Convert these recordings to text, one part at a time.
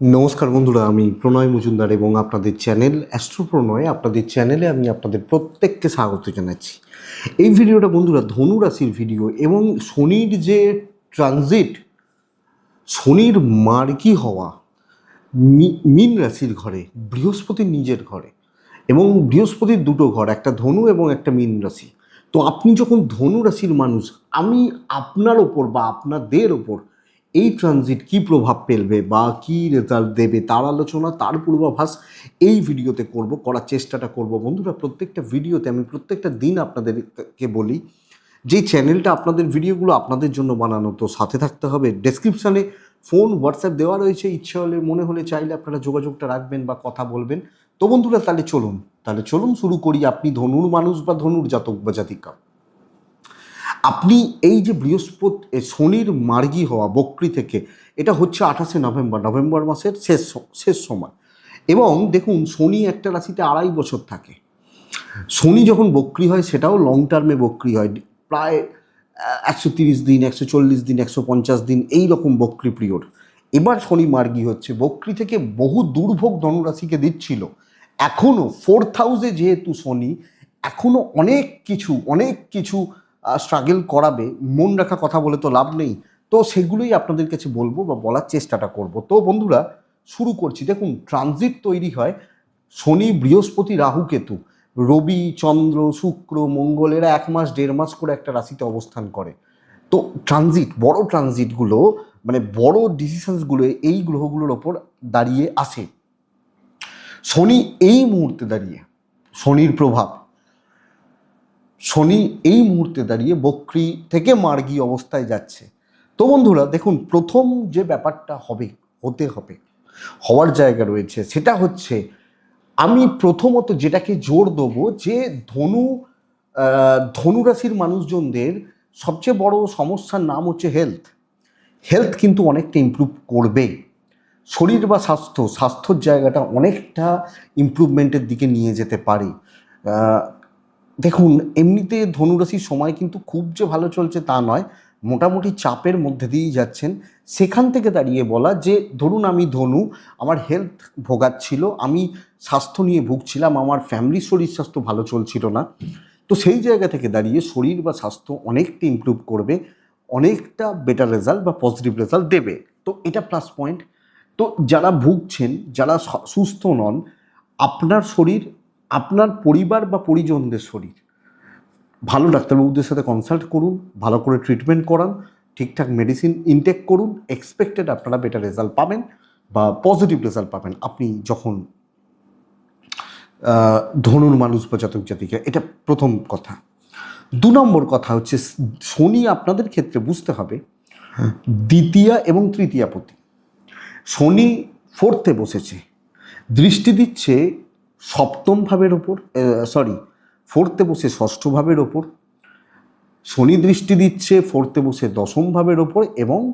নমস্কার বন্ধুরা, আমি প্রণয় মজুমদার এবং আপনাদের চ্যানেল অ্যাস্ট্রো প্রণয় আপনাদের চ্যানেলে আমি আপনাদের প্রত্যেককে স্বাগত জানাচ্ছি। এই ভিডিওটা বন্ধুরা ধনু রাশির ভিডিও এবং শনির যে ট্রানজিট, শনির মার্কি হওয়া মিন রাশির ঘরে, বৃহস্পতির নিজের ঘরে এবং বৃহস্পতির দুটো ঘর, একটা ধনু এবং একটা মীন রাশি। তো আপনি যখন ধনু রাশির মানুষ, আমি আপনার ওপর বা আপনাদের ওপর এই ট্রানজিট কি প্রভাব ফেলবে বা কি রেজাল্ট দেবে তার আলোচনা, তার পূর্বাভাস এই ভিডিওতে করব, করার চেষ্টাটা করব। বন্ধুরা, প্রত্যেকটা ভিডিওতে আমি প্রত্যেকটা দিন আপনাদেরকে বলি, যে চ্যানেলটা আপনাদের ভিডিওগুলো আপনাদের জন্য বানানো, তো সাথে থাকতে হবে। ডেসক্রিপশানে ফোন হোয়াটসঅ্যাপ দেওয়া রয়েছে, ইচ্ছে হলে, মনে হলে চাইলে আপনারা যোগাযোগটা রাখবেন বা কথা বলবেন। তো বন্ধুরা, তাহলে চলুন তাহলে চলুন শুরু করি। আপনি ধনুর মানুষ বা ধনুর জাতক বা জাতিকা। আপনি এই যে বৃহস্পতি শনির মার্গী হওয়া বক্রি থেকে, এটা হচ্ছে আঠাশে নভেম্বর নভেম্বর মাসের শেষ শেষ সময়। এবং দেখুন, শনি একটা রাশিতে আড়াই বছর থাকে। শনি যখন বক্রি হয়, সেটাও লং টার্মে বক্রি হয়। প্রায় একশো তিরিশ দিন, একশো চল্লিশ দিন, একশো পঞ্চাশ দিন, এই রকম বক্রি পিরিয়ড এবার শনি মার্গী হচ্ছে। বক্রি থেকে বহু দুর্ভোগ ধনুরাশিকে দিচ্ছিল। এখনও ফোর্থ হাউসে যেহেতু শনি এখনও অনেক কিছু অনেক কিছু স্ট্রাগল করাবে, মন রাখা কথা বলে তো লাভ নেই। তো সেগুলোই আপনাদের কাছে বলব বা বলার চেষ্টাটা করব। তো বন্ধুরা, শুরু করছি। দেখুন ট্রানজিট তৈরি হয় শনি, বৃহস্পতি, রাহু, কেতু। রবি, চন্দ্র, শুক্র, মঙ্গল, এরা এক মাস, দেড় মাস করে একটা রাশিতে অবস্থান করে। তো ট্রানজিট বড় ট্রানজিটগুলো মানে বড় ডিসিশনসগুলো এই গ্রহগুলোর ওপর দাঁড়িয়ে আসে। শনি এই মুহূর্তে দাঁড়িয়ে, শনির প্রভাব। শনি এই মুহূর্তে দাঁড়িয়ে বক্রি থেকে মার্গী অবস্থায় যাচ্ছে। তো বন্ধুরা, দেখুন, প্রথম যে ব্যাপারটা হবে, হতে হবে, হওয়ার জায়গা রয়েছে, সেটা হচ্ছে আমি প্রথমত যেটাকে জোর দেবো যে ধনু ধনুরাশির মানুষজনদের সবচেয়ে বড় সমস্যার নাম হচ্ছে হেলথ হেলথ কিন্তু অনেকটা ইমপ্রুভ করবে শরীর বা স্বাস্থ্য, স্বাস্থ্যর জায়গাটা অনেকটা ইমপ্রুভমেন্টের দিকে নিয়ে যেতে পারে। দেখুন, এমনিতে ধনুরাশির সময় কিন্তু খুব যে ভালো চলছে তা নয়, মোটামুটি চাপের মধ্যে দিয়েই যাচ্ছেন। সেখান থেকে দাঁড়িয়ে বলা যে, ধরুন আমি ধনু, আমার হেলথ ভোগাচ্ছিল, আমি স্বাস্থ্য নিয়ে ভুগছিলাম, আমার ফ্যামিলির শরীর স্বাস্থ্য ভালো চলছিল না। তো সেই জায়গা থেকে দাঁড়িয়ে শরীর বা স্বাস্থ্য অনেকটা ইমপ্রুভ করবে, অনেকটা বেটার রেজাল্ট বা পজিটিভ রেজাল্ট দেবে। তো এটা প্লাস পয়েন্ট তো যারা ভুগছেন, যারা সুস্থ নন, আপনার শরীর আপনার পরিবার বা পরিজনদের শরীর। ভালো ডাক্তারবাবুদের সাথে কনসাল্ট করুন ভালো করে ট্রিটমেন্ট করান ঠিকঠাক মেডিসিন ইনটেক করুন এক্সপেক্টেড আপনারা বেটার রেজাল্ট পাবেন বা পজিটিভ রেজাল্ট পাবেন। আপনি যখন ধনুর মানুষ বা জাতক জাতিকা এটা প্রথম কথা। দু নম্বর কথা হচ্ছে শনি আপনাদের ক্ষেত্রে বুঝতে হবে দ্বিতীয়া এবং তৃতীয়াপতি। শনি ফোর্থে বসেছে দৃষ্টি দিচ্ছে সপ্তম ভাবের ওপর সরি ফোর্থে বসে ষষ্ঠ ভাবের ওপর, শনি দৃষ্টি দিচ্ছে ফোর্থে বসে দশম ভাবের ওপর এবং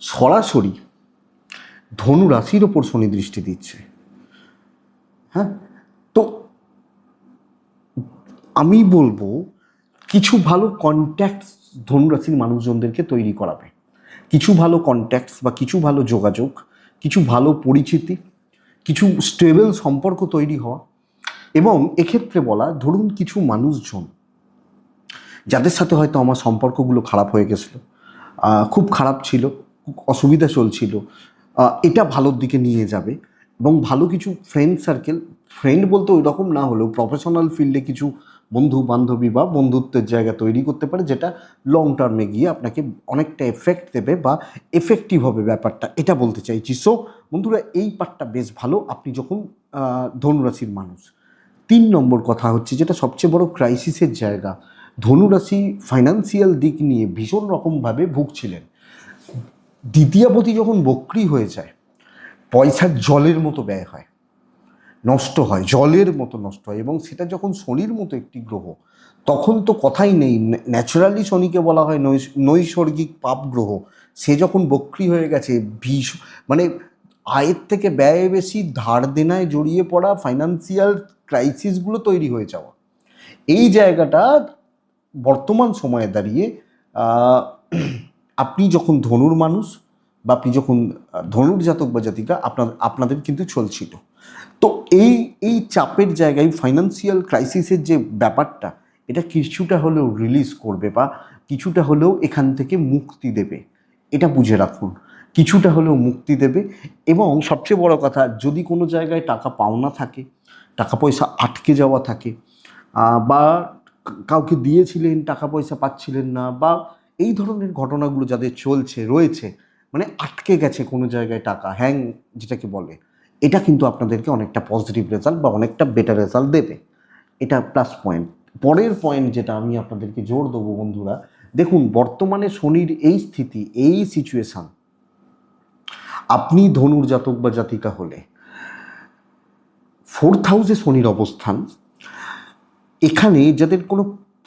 সরাসরি ধনু রাশির ওপর শনি দৃষ্টি দিচ্ছে। হ্যাঁ? তো আমি বলব কিছু ভালো কন্ট্যাক্টস ধনুরাশির মানুষজনদেরকে তৈরি করাবে। কিছু ভালো কন্ট্যাক্টস বা কিছু ভালো যোগাযোগ, কিছু ভালো পরিচিতি কিছু স্টেবল সম্পর্ক তৈরি হওয়া এবং এক্ষেত্রে বলা, ধরুন কিছু মানুষজন যাদের সাথে হয়তো আমার সম্পর্কগুলো খারাপ হয়ে গেছিল খুব খারাপ ছিল, অসুবিধা চলছিল এটা ভালোর দিকে নিয়ে যাবে এবং ভালো কিছু ফ্রেন্ড সার্কেল ফ্রেন্ড বলতে ওই রকম না হলেও প্রফেশনাল ফিল্ডে কিছু বন্ধু বান্ধবী বা বন্ধুত্বের জায়গা তৈরি করতে পারে, যেটা লং টার্মে গিয়ে আপনাকে অনেকটা এফেক্ট দেবে বা এফেক্টিভ হবে ব্যাপারটা। এটা বলতে চাইছি। সো বন্ধুরা, এই পার্টটা বেশ ভালো। আপনি যখন ধনুরাশির মানুষ, তিন নম্বর কথা হচ্ছে যেটা সবচেয়ে বড় ক্রাইসিসের জায়গা। ধনুরাশি ফাইন্যান্সিয়াল দিক নিয়ে ভীষণ রকমভাবে ভুগছিলেন। দ্বিতীয়াপতি যখন বক্রি হয়ে যায়, পয়সার জলের মতো ব্যয় হয়। নষ্ট হয়, জলের মতো নষ্ট হয় এবং সেটা যখন শনির মতো একটি গ্রহ, তখন তো কথাই নেই। ন্যাচারালি শনিকে বলা হয় নৈস- নৈসর্গিক পাপ গ্রহ। সে যখন বক্রি হয়ে গেছে, ভীষ মানে আয়ের থেকে ব্যয় বেশি, ধার দেনায় জড়িয়ে পড়া ফাইন্যান্সিয়াল ক্রাইসিসগুলো তৈরি হয়ে যাওয়া। এই জায়গাটা বর্তমান সময়ে দাঁড়িয়ে আপনি যখন ধনুর মানুষ বা আপনি যখন ধনুর জাতক বা জাতিকা, আপনার, আপনাদের কিন্তু চলছিল। তো এই এই চাপের জায়গায় ফাইন্যান্সিয়াল ক্রাইসিসের যে ব্যাপারটা, এটা কিছুটা হলেও রিলিজ করবে বা কিছুটা হলেও এখান থেকে মুক্তি দেবে, এটা বুঝে রাখুন। কিছুটা হলেও মুক্তি দেবে এবং সবচেয়ে বড় কথা, যদি কোনো জায়গায় টাকা পাওনা থাকে, টাকা পয়সা আটকে যাওয়া থাকে বা কাউকে দিয়েছিলেন, টাকা পয়সা পাচ্ছিলেন না, বা এই ধরনের ঘটনাগুলো যাদের চলছে, রয়েছে মানে আটকে গেছে কোনো জায়গায় টাকা হ্যাং যেটাকে বলে এটা কিন্তু আপনাদেরকে অনেকটা পজিটিভ রেজাল্ট বা অনেকটা বেটার রেজাল্ট দেবে। এটা প্লাস পয়েন্ট পরের পয়েন্ট যেটা আমি আপনাদেরকে জোর দেবো বন্ধুরা, দেখুন, বর্তমানে শনির এই স্থিতি, এই সিচুয়েশান আপনি ধনুর জাতক বা জাতিকা হলে ফোর্থ হাউসে শনির অবস্থান, এখানে যাদের কোনো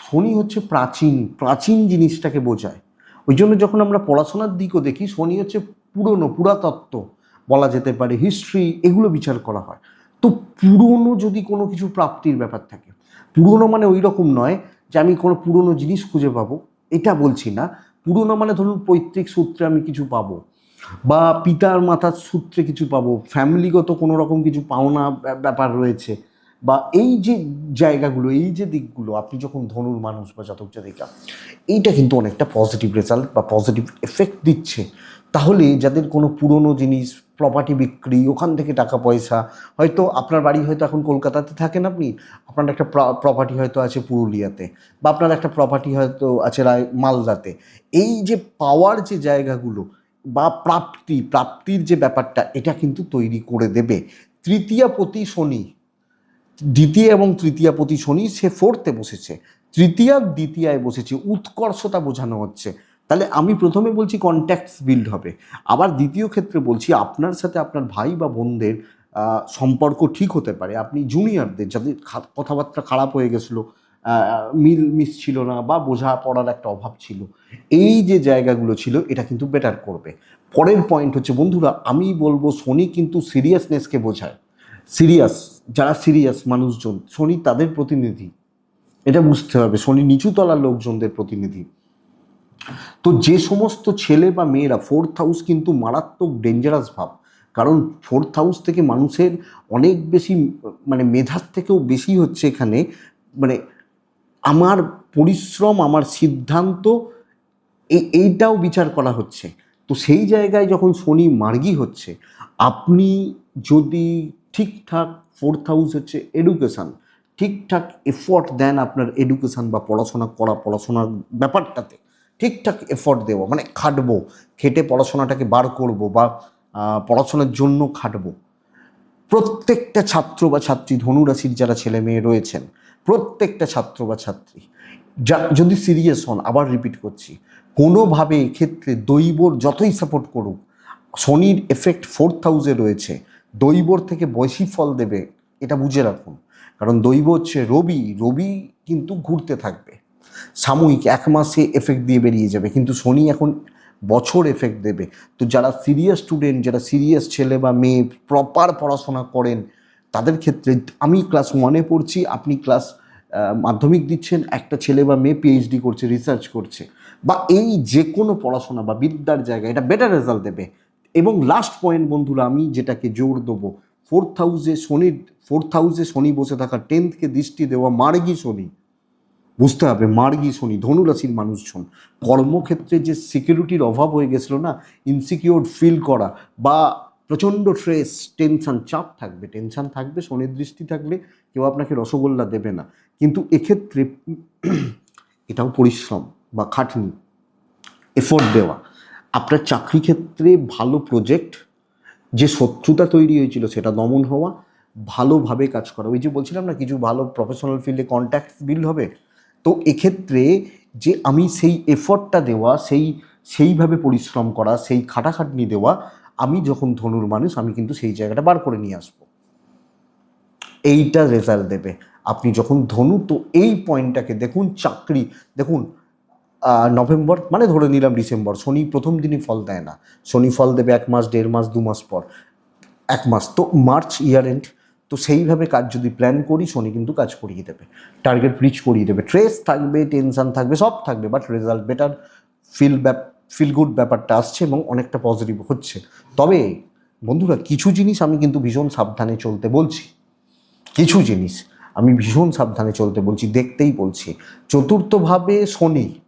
শনি হচ্ছে প্রাচীন প্রাচীন জিনিসটাকে বোঝায়। ওই জন্য যখন আমরা পড়াশোনার দিকও দেখি, শনি হচ্ছে পুরনো, পুরাতত্ত্ব বলা যেতে পারে হিস্ট্রি এগুলো বিচার করা হয়। তো পুরনো যদি কোনো কিছু প্রাপ্তির ব্যাপার থাকে, পুরনো মানে ওই রকম নয় যে আমি কোনো পুরনো জিনিস খুঁজে পাবো, এটা বলছি না। পুরনো মানে ধরুন পৈতৃক সূত্রে আমি কিছু পাবো, বা পিতার মাতার সূত্রে কিছু পাবো ফ্যামিলিগত কোনো রকম কিছু পাওনা ব্যা- ব্যাপার রয়েছে। বা এই যে জায়গাগুলো, এই যে দিকগুলো, আপনি যখন ধনুর মানুষ বা জাতক জাতিকা এইটা কিন্তু অনেকটা পজিটিভ রেজাল্ট বা পজিটিভ এফেক্ট দিচ্ছে। তাহলে যাদের কোনো পুরনো জিনিস প্রপার্টি বিক্রি, ওখান থেকে টাকা পয়সা, হয়তো আপনার বাড়ি হয়তো এখন কলকাতাতে থাকেন আপনি, আপনার একটা প্রপার্টি হয়তো আছে পুরুলিয়াতে, বা আপনার একটা প্রপার্টি হয়তো আছে রায়, মালদাতে। এই যে পাওয়ার যে জায়গাগুলো বা প্রাপ্তি, প্রাপ্তির যে ব্যাপারটা, এটা কিন্তু তৈরি করে দেবে। তৃতীয় প্রতি শনি দ্বিতীয় এবং তৃতীয় প্রতি শনি, সে ফোর্থে বসেছে। তৃতীয় দ্বিতীয়ায় বসেছে, উৎকর্ষতা বোঝানো হচ্ছে। তাহলে আমি প্রথমে বলছি কন্ট্যাক্টস বিল্ড হবে। আবার দ্বিতীয় ক্ষেত্রে বলছি আপনার সাথে আপনার ভাই বা বোনদের সম্পর্ক ঠিক হতে পারে। আপনি জুনিয়রদের যাদের কথাবার্তা খারাপ হয়ে গেছিল মিল মিস ছিল না বা বোঝাপড়ার একটা অভাব ছিল, এই যে জায়গাগুলো ছিল, এটা কিন্তু বেটার করবে। পরের পয়েন্ট হচ্ছে, বন্ধুরা, আমি বলব শনি কিন্তু সিরিয়াসনেসকে বোঝায়। সিরিয়াস, যারা সিরিয়াস মানুষজন, শনি তাদের প্রতিনিধি। এটা বুঝতে হবে, শনি নিচুতলার লোকজনদের প্রতিনিধি। তো যে সমস্ত ছেলে বা মেয়েরা ফোর্থ হাউস কিন্তু মারাত্মক ডেঞ্জারাস ভাব। কারণ ফোর্থ হাউস থেকে মানুষের অনেক বেশি মানে মেধার থেকেও বেশি হচ্ছে এখানে মানে আমার পরিশ্রম, আমার সিদ্ধান্ত এই এইটাও বিচার করা হচ্ছে। তো সেই জায়গায় যখন শনি মার্গী হচ্ছে, আপনি যদি ঠিকঠাক ফোর্থ হাউস হচ্ছে এডুকেশান ঠিকঠাক এফোর্ট দেন আপনার এডুকেশান বা পড়াশোনা করা, পড়াশোনার ব্যাপারটাতে। ঠিকঠাক এফোর্ট দেওয়া মানে খাটবো, খেটে পড়াশোনাটাকে বার করব বা পড়াশোনার জন্য খাটবো। প্রত্যেকটা ছাত্র বা ছাত্রী, ধনুরাশির যারা ছেলে মেয়ে রয়েছেন, প্রত্যেকটা ছাত্র বা ছাত্রী, যা, যদি সিরিয়াস হন, আবার রিপিট করছি, কোনোভাবে এক্ষেত্রে দৈবর যতই সাপোর্ট করুক, শনির এফেক্ট ফোর্থ হাউসে রয়েছে। দৈবর থেকে বেশি ফল দেবে, এটা বুঝে রাখুন। কারণ দৈব হচ্ছে রবি রবি কিন্তু ঘুরতে থাকবে। সাময়িক এক মাসে এফেক্ট দিয়ে বেরিয়ে যাবে, কিন্তু শনি এখন বছর এফেক্ট দেবে। তো যারা সিরিয়াস স্টুডেন্ট যারা সিরিয়াস ছেলে বা মেয়ে প্রপার পড়াশোনা করেন, তাদের ক্ষেত্রে আমি ক্লাস ওয়ানে পড়ছি, আপনি ক্লাস মাধ্যমিক দিচ্ছেন, একটা ছেলে বা মেয়ে পিএইচডি করছে রিসার্চ করছে। বা এই যে কোনো পড়াশোনা বা বিদ্যার জায়গায় এটা বেটার রেজাল্ট দেবে। এবং লাস্ট পয়েন্ট বন্ধুরা, আমি যেটাকে জোর দেবো ফোর্থ হাউসে শনির ফোর্থ হাউসে শনি বসে থাকা টেন্থকে দৃষ্টি দেওয়া মার্গী শনি। বুঝতে হবে, মার্গী শনি, ধনুরাশির মানুষজন। কর্মক্ষেত্রে যে সিকিউরিটির অভাব হয়ে গেছিল না ইনসিকিউর ফিল করা বা প্রচণ্ড স্ট্রেস টেনশান চাপ থাকবে। টেনশন থাকবে, শনির দৃষ্টি থাকলে কেউ আপনাকে রসগোল্লা দেবে না। কিন্তু এক্ষেত্রে এটাও পরিশ্রম বা খাটনি এফোর্ট দেওয়া। আপনার চাকরি ক্ষেত্রে ভালো প্রজেক্ট যে শত্রুতা তৈরি হয়েছিল সেটা দমন হওয়া, ভালোভাবে কাজ করা। ওই যে বলছিলাম না, কিছু ভালো প্রফেশনাল ফিল্ডে কন্ট্যাক্ট বিল্ড হবে, তো এক্ষেত্রে যে আমি সেই এফর্টটা দেওয়া, সেই, সেইভাবে পরিশ্রম করা, সেই খাটাখাটনি দেওয়া, আমি যখন ধনুর মানুষ, আমি কিন্তু সেই জায়গাটা বার করে নিয়ে আসব। এইটা রেজাল্ট দেবে। আপনি যখন ধনু, তো এই পয়েন্টটাকে দেখুন, চাকরি, দেখুন নভেম্বর মানে ধরে নিলাম ডিসেম্বর, শনি প্রথম দিনই ফল দেয় না। শনি ফল দেবে এক মাস, দেড় মাস, দু মাস পর। এক মাস। তো মার্চ ইয়ার এন্ড, তো সেইভাবে কাজ যদি প্ল্যান করি, শনি কিন্তু কাজ করিয়ে দেবে। টার্গেট রিচ করিয়ে দেবে। ট্রেস থাকবে, টেনশান থাকবে, সব থাকবে, বাট রেজাল্ট বেটার, ফিল ব্যাপ, ফিল গুড ব্যাপারটা আসছে এবং অনেকটা পজিটিভ হচ্ছে। তবে বন্ধুরা, কিছু জিনিস আমি কিন্তু ভীষণ সাবধানে চলতে বলছি। কিছু জিনিস আমি ভীষণ সাবধানে চলতে বলছি, দেখতেই বলছি। চতুর্থভাবে শনি।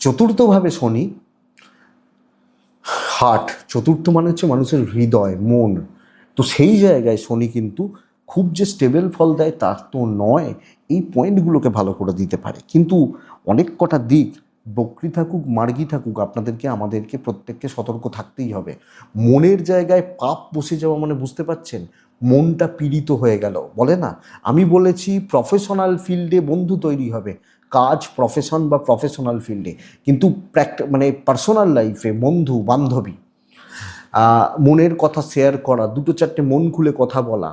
চতুর্থভাবে শনি হার্ট চতুর্থ মানে হচ্ছে মানুষের হৃদয়, মন। তো সেই জায়গায় শনি কিন্তু খুব যে স্টেবল ফল দেয় তা তো নয়, এই পয়েন্টগুলোকে ভালো করে দিতে পারে। কিন্তু অনেক কটা দিক, বকরি থাকুক, মার্গি থাকুক, আপনাদেরকে, আমাদেরকে, প্রত্যেককে সতর্ক থাকতেই হবে। মনের জায়গায় পাপ বসে যাওয়া মানে বুঝতে পারছেন? মনটা পীড়িত হয়ে গেল। বলে না? আমি বলেছি প্রফেশনাল ফিল্ডে বন্ধু তৈরি হবে। কাজ প্রফেশন বা প্রফেশনাল ফিল্ডে কিন্তু মানে পার্সোনাল লাইফে বন্ধু, বান্ধবী মনের কথা শেয়ার করা, দুটো চারটে মন খুলে কথা বলা,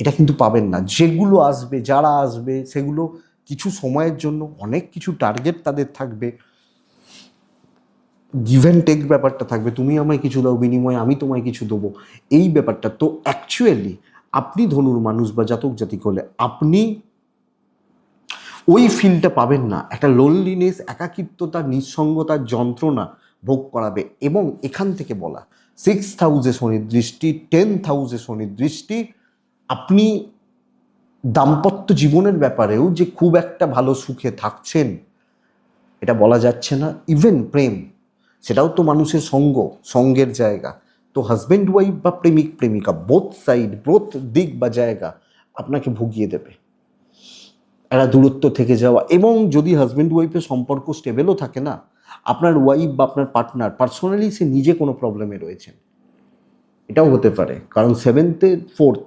এটা কিন্তু পাবেন না। যেগুলো আসবে, যারা আসবে, সেগুলো কিছু সময়ের জন্য অনেক কিছু টার্গেট তাদের থাকবে। গিভ অ্যান্ড টেক ব্যাপারটা থাকবে। তুমি আমায় কিছু দাও, বিনিময়ে আমি তোমায় কিছু দেবো। এই ব্যাপারটা। তো অ্যাকচুয়ালি আপনি ধনুর মানুষ বা জাতক জাতিক হলে আপনি ওই ফিলটা পাবেন না। একটা লোনলিনেস একাকিত্বতা, নিঃসঙ্গতার যন্ত্রণা ভোগ করাবে এবং এখান থেকে বলা সিক্স হাউসে শনির দৃষ্টি টেন হাউসে শনির দৃষ্টি, আপনি দাম্পত্য জীবনের ব্যাপারেও যে খুব একটা ভালো সুখে থাকছেন, এটা বলা যাচ্ছে না। ইভেন প্রেম, সেটাও তো মানুষের সঙ্গ, সঙ্গের জায়গা। তো হাজব্যান্ড ওয়াইফ বা প্রেমিক, প্রেমিকা বোথ সাইড বোথ দিক বা জায়গা আপনাকে ভুগিয়ে দেবে। একটা দূরত্ব থেকে যাওয়া এবং যদি হাজব্যান্ড ওয়াইফের সম্পর্ক স্টেবেলও থাকে না, আপনার ওয়াইফ বা আপনার পার্টনার পার্সোনালি সে নিজে কোনো প্রবলেমে রয়েছেন। এটাও হতে পারে। কারণ সেভেন্থে ফোর্থ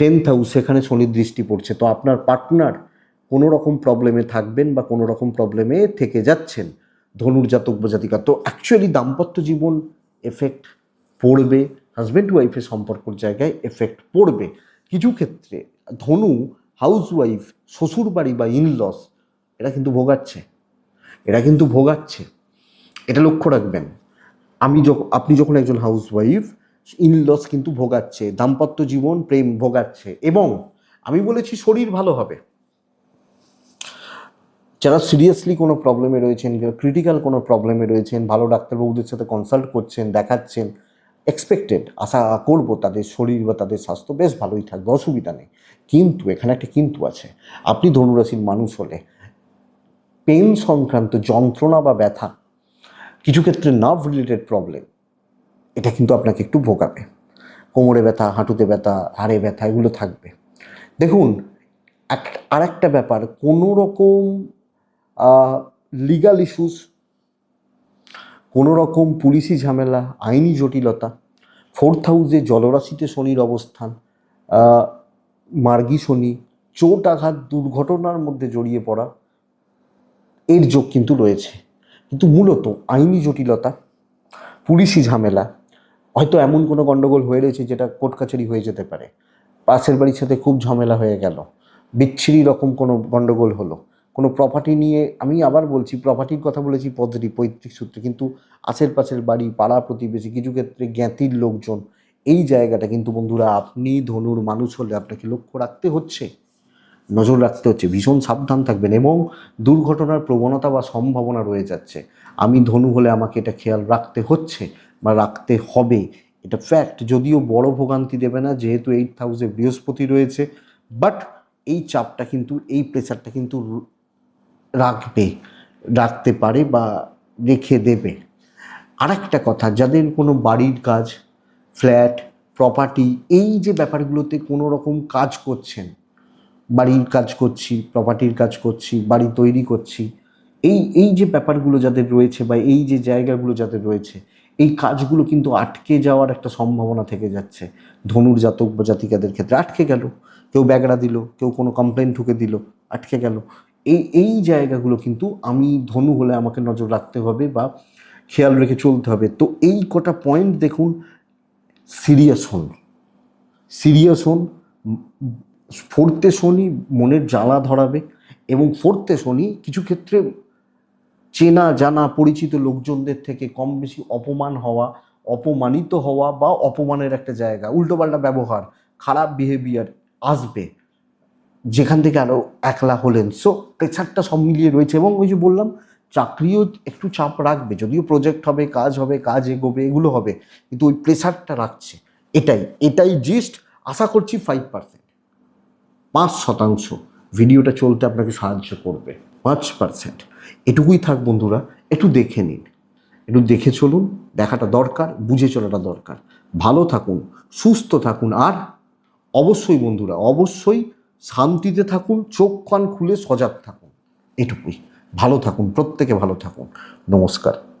টেন্থ হাউস সেখানে শনির দৃষ্টি পড়ছে। তো আপনার পার্টনার কোনো রকম প্রবলেমে থাকবেন বা কোনো রকম প্রবলেমে থেকে যাচ্ছেন ধনুর জাতক বা জাতিকা। তো অ্যাকচুয়ালি দাম্পত্য জীবন এফেক্ট পড়বে হাজব্যান্ড ওয়াইফের সম্পর্কর জায়গায় এফেক্ট পড়বে। কিছু ক্ষেত্রে ধনু হাউস ওয়াইফ শ্বশুর বাড়ি বা ইনলস এরা কিন্তু ভোগাচ্ছে। এরা কিন্তু ভোগাচ্ছে। এটা লক্ষ্য রাখবেন। আমি যখন আপনি যখন একজন হাউস ওয়াইফ ইনলস কিন্তু ভোগাচ্ছে, দাম্পত্য জীবন, প্রেম ভোগাচ্ছে এবং আমি বলেছি শরীর ভালো হবে। যারা সিরিয়াসলি কোনো প্রবলেমে রয়েছেন, যারা ক্রিটিক্যাল কোনো প্রবলেমে রয়েছেন, ভালো ডাক্তারবাবুদের সাথে কনসাল্ট করছেন, দেখাচ্ছেন এক্সপেক্টেড আশা করব তাদের শরীর বা তাদের স্বাস্থ্য বেশ ভালোই থাকবে, অসুবিধা নেই। কিন্তু এখানে একটা কিন্তু আছে। আপনি ধনুরাশির মানুষ হলে পেন সংক্রান্ত যন্ত্রণা বা ব্যথা, কিছু ক্ষেত্রে নার্ভ রিলেটেড প্রবলেম এটা কিন্তু আপনাকে একটু ভোগাবে। কোমরে ব্যথা, হাঁটুতে ব্যথা হাড়ে ব্যথা, এগুলো থাকবে। দেখুন, এক আর একটা ব্যাপার কোনো রকম লিগাল ইস্যুস কোনো রকম পুলিশি ঝামেলা, আইনি জটিলতা ফোর্থ হাউসে জলরাশিতে শনির অবস্থান মার্গী শনি, চোট আঘাত দুর্ঘটনার মধ্যে জড়িয়ে পড়া, এর যোগ কিন্তু রয়েছে। কিন্তু মূলত আইনি জটিলতা, পুলিশি ঝামেলা, হয়তো এমন কোনো গণ্ডগোল হয়ে রয়েছে যেটা কোর্ট কাছারি হয়ে যেতে পারে। পাশের বাড়ির সাথে খুব ঝামেলা হয়ে গেল। বিচ্ছিরি রকম কোনো গণ্ডগোল হলো। কোনো প্রপার্টি নিয়ে আমি আবার বলছি প্রপার্টির কথা বলেছি পদ্ধতি, পৈতৃক সূত্রে। কিন্তু আশেপাশের বাড়ি, পাড়া প্রতিবেশী, কিছু ক্ষেত্রে জ্ঞাতির লোকজন, এই জায়গাটা কিন্তু বন্ধুরা আপনি ধনুর মানুষ হলে আপনাকে লক্ষ্য রাখতে হচ্ছে। নজর রাখতে হচ্ছে, ভীষণ সাবধান থাকবেন এবং দুর্ঘটনার প্রবণতা বা সম্ভাবনা রয়ে যাচ্ছে। আমি ধনু হলে আমাকে এটা খেয়াল রাখতে হচ্ছে বা রাখতে হবে। এটা ফ্যাক্ট যদিও বড় ভোগান্তি দেবে না, যেহেতু এইট হাউসে বৃহস্পতি রয়েছে বাট এই চাপটা কিন্তু, এই প্রেশারটা কিন্তু রাখবে, রাখতে পারে বা রেখে দেবে। আর একটা কথা, যাদের কোনো বাড়ির কাজ, ফ্ল্যাট প্রপার্টি এই যে ব্যাপারগুলোতে কোনো রকম কাজ করছেন, বাড়ির কাজ করছি প্রপার্টির কাজ করছি, বাড়ি তৈরি করছি, এই এই যে ব্যাপারগুলো যাদের রয়েছে বা এই যে জায়গাগুলো যাদের রয়েছে, এই কাজগুলো কিন্তু আটকে যাওয়ার একটা সম্ভাবনা থেকে যাচ্ছে। ধনুর জাতক বা জাতিকাদের ক্ষেত্রে আটকে গেল, কেউ ব্যাগড়া দিল, কেউ কোনো কমপ্লেন ঠুকে দিল, আটকে গেল। এই এই জায়গাগুলো কিন্তু আমি ধনু হলে আমাকে নজর রাখতে হবে বা খেয়াল রেখে চলতে হবে। তো এই কটা পয়েন্ট দেখুন, সিরিয়াস হন। সিরিয়াস হন, ফোর্থে শনি মনের জ্বালা ধরাবে এবং ফোর্থে শনি কিছু ক্ষেত্রে চেনা জানা পরিচিত লোকজনদের থেকে কম বেশি অপমান হওয়া, অপমানিত হওয়া বা অপমানের একটা জায়গা, উল্টোপাল্টা ব্যবহার, খারাপ বিহেভিয়ার আসবে। যেখান থেকে আরও একলা হলেন। সো প্রেশারটা সব মিলিয়ে রয়েছে এবং ওই যে বললাম, চাকরিও একটু চাপ রাখবে। যদিও প্রজেক্ট হবে, কাজ হবে, কাজ এগোবে, এগুলো হবে, কিন্তু ওই প্রেশারটা রাখছে। এটাই এটাই জিস্ট আশা করছি ফাইভ পার্সেন্ট পাঁচ শতাংশ। ভিডিওটা চলতে আপনাকে সাহায্য করবে। পাঁচ পার্সেন্ট এটুকুই থাক বন্ধুরা, একটু দেখে নিন। একটু দেখে চলুন, দেখাটা দরকার, বুঝে চলাটা দরকার। ভালো থাকুন, সুস্থ থাকুন, আর অবশ্যই বন্ধুরা, অবশ্যই শান্তিতে থাকুন চোখ কান খুলে সজাগ থাকুন। এটুকুই। ভালো থাকুন প্রত্যেকে ভালো থাকুন। নমস্কার।